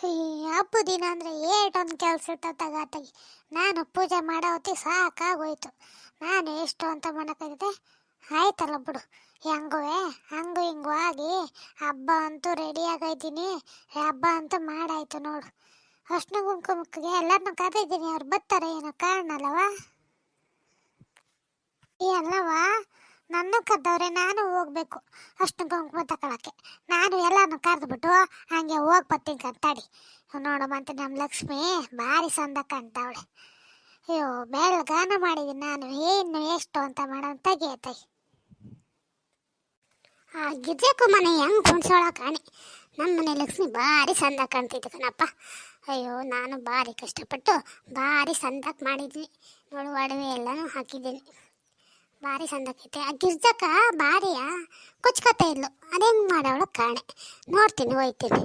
ಹಬ್ಬ ದಿನ ಅಂದರೆ ಏಟೊಂದು ಕೆಲಸ ಇರ್ತಾವ ತಗಾತಾಗಿ ನಾನು ಪೂಜೆ ಮಾಡೋ ಹೊತ್ತಿಗೆ ಸಾಕಾಗೋಯ್ತು. ನಾನು ಎಷ್ಟು ಅಂತ ಮಾಡೋಕ್ಕಾಗಿದೆ ಆಯ್ತಲ್ಲ ಬಿಡು ಹೆಂಗುವೆ ಹಂಗು ಹಿಂಗು ಆಗಿ ಹಬ್ಬ ಅಂತೂ ರೆಡಿ ಆಗೈತೀನಿ ಹಬ್ಬ ಅಂತೂ ಮಾಡಾಯ್ತು ನೋಡು. ಅಷ್ಟು ಕುಂಕುಮಕ್ಕೆ ಎಲ್ಲರನ್ನೂ ಕರೆದಿದ್ದೀನಿ, ಅವ್ರು ಬರ್ತಾರೆ, ಏನೋ ಕಾರಣ ಅಲ್ಲವಾ? ಕದ್ದವ್ರೆ, ನಾನು ಹೋಗ್ಬೇಕು. ಅಷ್ಟು ಕುಂಕುಮ ತಗೊಳಕ್ಕೆ ನಾನು ಎಲ್ಲಾನು ಕರೆದ್ಬಿಟ್ಟು ಹಂಗೆ ಹೋಗಿ ಬರ್ತೀನಿ ಕಂತಾಡಿ ನೋಡಮ್ಮಂತ ನಮ್ಮ ಲಕ್ಷ್ಮಿ ಭಾರಿ ಸಂದ ಕಾಣ್ತಾವಳೆ. ಅಯ್ಯೋ, ಬೆಳಗಾನ ಮಾಡಿದ್ದೀನಿ ನಾನು. ಏನು ಎಷ್ಟು ಅಂತ ಮಾಡೋ ತೆಗಿಯತ್ತೈ ಆ ಗಿರ್ಜಕ್ಕೂ ಮನೆ ಹೆಂಗೆ ಕುಣ್ಸೋಳ ಕಾಣಿ. ನಮ್ಮ ಮನೆ ಲಕ್ಷ್ಮಿ ಭಾರಿ ಸಂದ ಕಾಣ್ತಿತ್ತು ಕಣಪ್ಪ. ಅಯ್ಯೋ, ನಾನು ಭಾರಿ ಕಷ್ಟಪಟ್ಟು ಭಾರಿ ಸಂದಕ್ಕೆ ಮಾಡಿದ್ವಿ. ನೋಡು, ಒಡವೆ ಎಲ್ಲನೂ ಹಾಕಿದ್ದೀನಿ. ಭಾರಿ ಸಂದಕೈತೆ ಆ ಗಿರ್ಜಕ್ಕ ಭಾರಿಯ ಕೊಚ್ಕತೆ ಇದ್ಲು. ಅದೇಂಗೆ ಮಾಡವಳು ಕಾಣೆ. ನೋಡ್ತೀನಿ, ಹೋಯ್ತೀನಿ.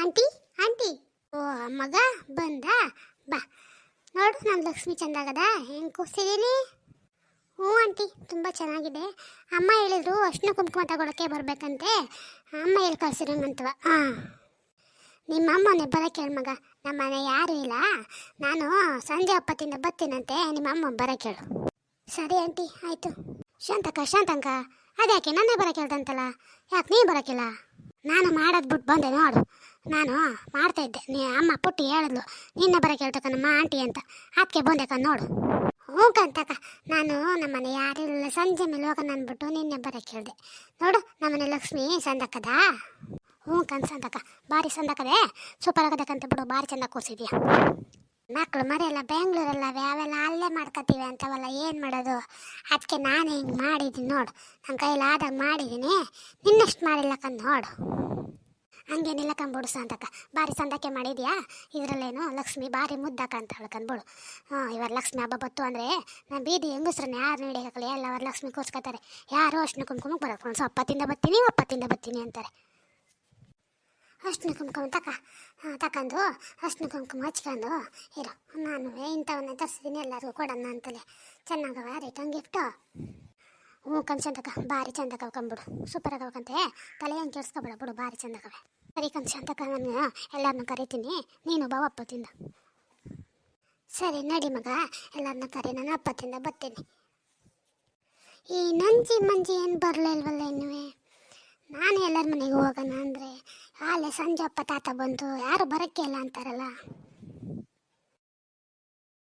Aunty aunty. ಓ, ಮಗ ಬಂದ? ಬಾ. ನೋಡು ನಮ್ಮ ಲಕ್ಷ್ಮಿ ಚಂದಾಗದ. ಹೆಂಗೆ ಕೂಗ್ಸಿದ್ದೀನಿ ಹ್ಞೂ, ಆಂಟಿ. ತುಂಬ ಚೆನ್ನಾಗಿದೆ. ಅಮ್ಮ ಹೇಳಿದ್ರು ಅರ್ಶಿನ ಕುಂಕುಮ ತಗೊಳಕ್ಕೆ ಬರಬೇಕಂತೆ. ಅಮ್ಮ ಹೇಳಿ ಕಳ್ಸಿರಂಗಂತವ ಹಾಂ. ನಿಮ್ಮ ಅಮ್ಮನೇ ಬರಕ್ಕೆ ಹೇಳು ಮಗ. ನಮ್ಮ ಮನೆ ಯಾರೂ ಇಲ್ಲ. ನಾನು ಸಂಜೆ ಒಪ್ಪತ್ತಿಂದ ಬರ್ತೀನಂತೆ. ನಿಮ್ಮ ಅಮ್ಮ ಬರಕ್ಕೆ ಹೇಳು ಸರಿ ಆಂಟಿ, ಆಯಿತು. ಶಾಂತಕ್ಕ, ಶಾಂತಂಕ. ಅದ್ಯಾಕೆ ನನ್ನೇ ಬರಕ್ಕೆ ಹೇಳ್ದಂತಲ್ಲ ಯಾಕೆ ನೀ ಬರೋಕ್ಕಿಲ್ಲ ನಾನು ಮಾಡೋದು ಬಿಟ್ಟು ಬಂದೆ ನೋಡು. ನಾನು ಮಾಡ್ತಾ ಇದ್ದೆ. ನೀ ಅಮ್ಮ ಪುಟ್ಟಿ ಹೇಳಿದ್ಲು. ನಿನ್ನೆ ಬರಕ್ಕೆ ಹೇಳ್ತಕ್ಕ ನಮ್ಮ ಆಂಟಿ ಅಂತ. ಅದಕ್ಕೆ ಬಂದೆ ನೋಡು. ಹ್ಞೂ ಕಂತಕ್ಕ. ನಾನು ನಮ್ಮನೆ ಯಾರಿಲ್ಲ ಸಂಜೆ ಮೇಲೆ ಹೋಗೋಣ ಅಂದ್ಬಿಟ್ಟು ನಿನ್ನೆ ಬರೋಕೆ ಹೇಳಿದೆ ನೋಡು ನಮ್ಮನೆ ಲಕ್ಷ್ಮಿ ಸಂದಕ್ಕದ ಹ್ಞೂ ಕಣ್ ಅಂತಕ್ಕ ಭಾರಿ ಸಂದಕ್ಕದೆ ಸೂಪರ್ ಆಗದಕ್ಕಂತ ಬಿಡು ಭಾರಿ ಚಂದ ಕೂರಿಸಿದ್ಯಾ. ಮಕ್ಕಳು ಮರೆಯಲ್ಲ ಬೆಂಗಳೂರಲ್ಲ ಅವೆಲ್ಲ ಅಲ್ಲೇ ಮಾಡ್ಕೊತೀವಿ ಅಂತವಲ್ಲ, ಏನು ಮಾಡೋದು? ಅದಕ್ಕೆ ನಾನು ಹಿಂಗೆ ಮಾಡಿದ್ದೀನಿ ನೋಡು. ನನ್ನ ಕೈಯಲ್ಲಿ ಆದಾಗ ಮಾಡಿದ್ದೀನಿ ನಿನ್ನಷ್ಟು ಮಾಡಿಲ್ಲ ಕಂದು ನೋಡು. ಹಂಗೇನಿಲ್ಲ ಕಂಬಿಡು ಸಂತಕ. ಭಾರಿ ಸಂದಕ್ಕೆ ಮಾಡಿದ್ಯಾ? ಇದರಲ್ಲೇನು ಲಕ್ಷ್ಮಿ ಭಾರಿ ಮುದ್ದಕ ಅಂತ ಹೇಳ್ಕೊಂಡ್ಬಿಡು ಹಾಂ ಇವರು ಲಕ್ಷ್ಮಿ ಹಬ್ಬ ಬತ್ತು ಅಂದರೆ ನಾನು ಬೀದಿ ಹೆಂಗಸ್ರನ್ನ ಯಾರು ನಡೆಯಕ್ಕಲ್ಲ ಎಲ್ಲ ಅವ್ರ ಲಕ್ಷ್ಮಿ ಕೂರ್ಸ್ಕೊತಾರೆ ಯಾರು ಅಷ್ಟು ಕುಂಕುಮಕ್ಕೆ ಬರೋಕೆ ಒಂದು ಅಪ್ಪತ್ತಿಂದ ಬರ್ತೀನಿ ಒಪ್ಪತ್ತಿಂದ ಬರ್ತೀನಿ ಅಂತಾರೆ. ಅಷ್ಟು ಕುಂಕುಮ ತಕ ತಕೊಂಡು ಅಷ್ಟು ಕುಂಕುಮ ಹಚ್ಕೊಂಡು, ಇರೋ, ನಾನು ಇಂಥವನ್ನ ತರಿಸಿದ್ದೀನಿ ಎಲ್ಲರಿಗೂ ಕೊಡೋಣ ಅಂತಲೇ ಚೆನ್ನಾಗವ ರಿಟರ್ನ್ ಗಿಫ್ಟು ಹ್ಞೂ ಕನ್ಸಂತಕ ಭಾರಿ ಚಂದ ಕವ್ಕೊಂಬಿಡು ಸೂಪರ್ ಆಗಬೇಕಂತೆ ತಲೆ ಹೆಂಗೆ ಕೆಡ್ಸ್ಕೊಬೇಡ, ಬಿಡು, ಭಾರಿ ಚಂದಕವೆ ಸರಿ ಕನ್ಸಂತಕ ನಾನು ಎಲ್ಲರನ್ನೂ ಕರಿತೀನಿ. ನೀನು ಬಾ ಅಪ್ಪತ್ತಿಂದ ಸರಿ, ನಡಿ ಮಗ ಎಲ್ಲರನ್ನ ಕರಿ, ನಾನು ಅಪ್ಪತ್ತಿಂದ ಬರ್ತೀನಿ ಈ ನಂಜಿ ಮಂಜಿ ಏನು ಬರಲಿಲ್ವಲ್ಲ ಇನ್ನುವೆ? ನಾನು ಎಲ್ಲರ ಮನೆಗೆ ಹೋಗೋಣ ಅಂದರೆ. ಆಲೆ ಸಂಜೆ ಅಪ್ಪ ತಾತ ಬಂತು ಯಾರು ಬರೋಕ್ಕೆ ಇಲ್ಲ ಅಂತಾರಲ್ಲ?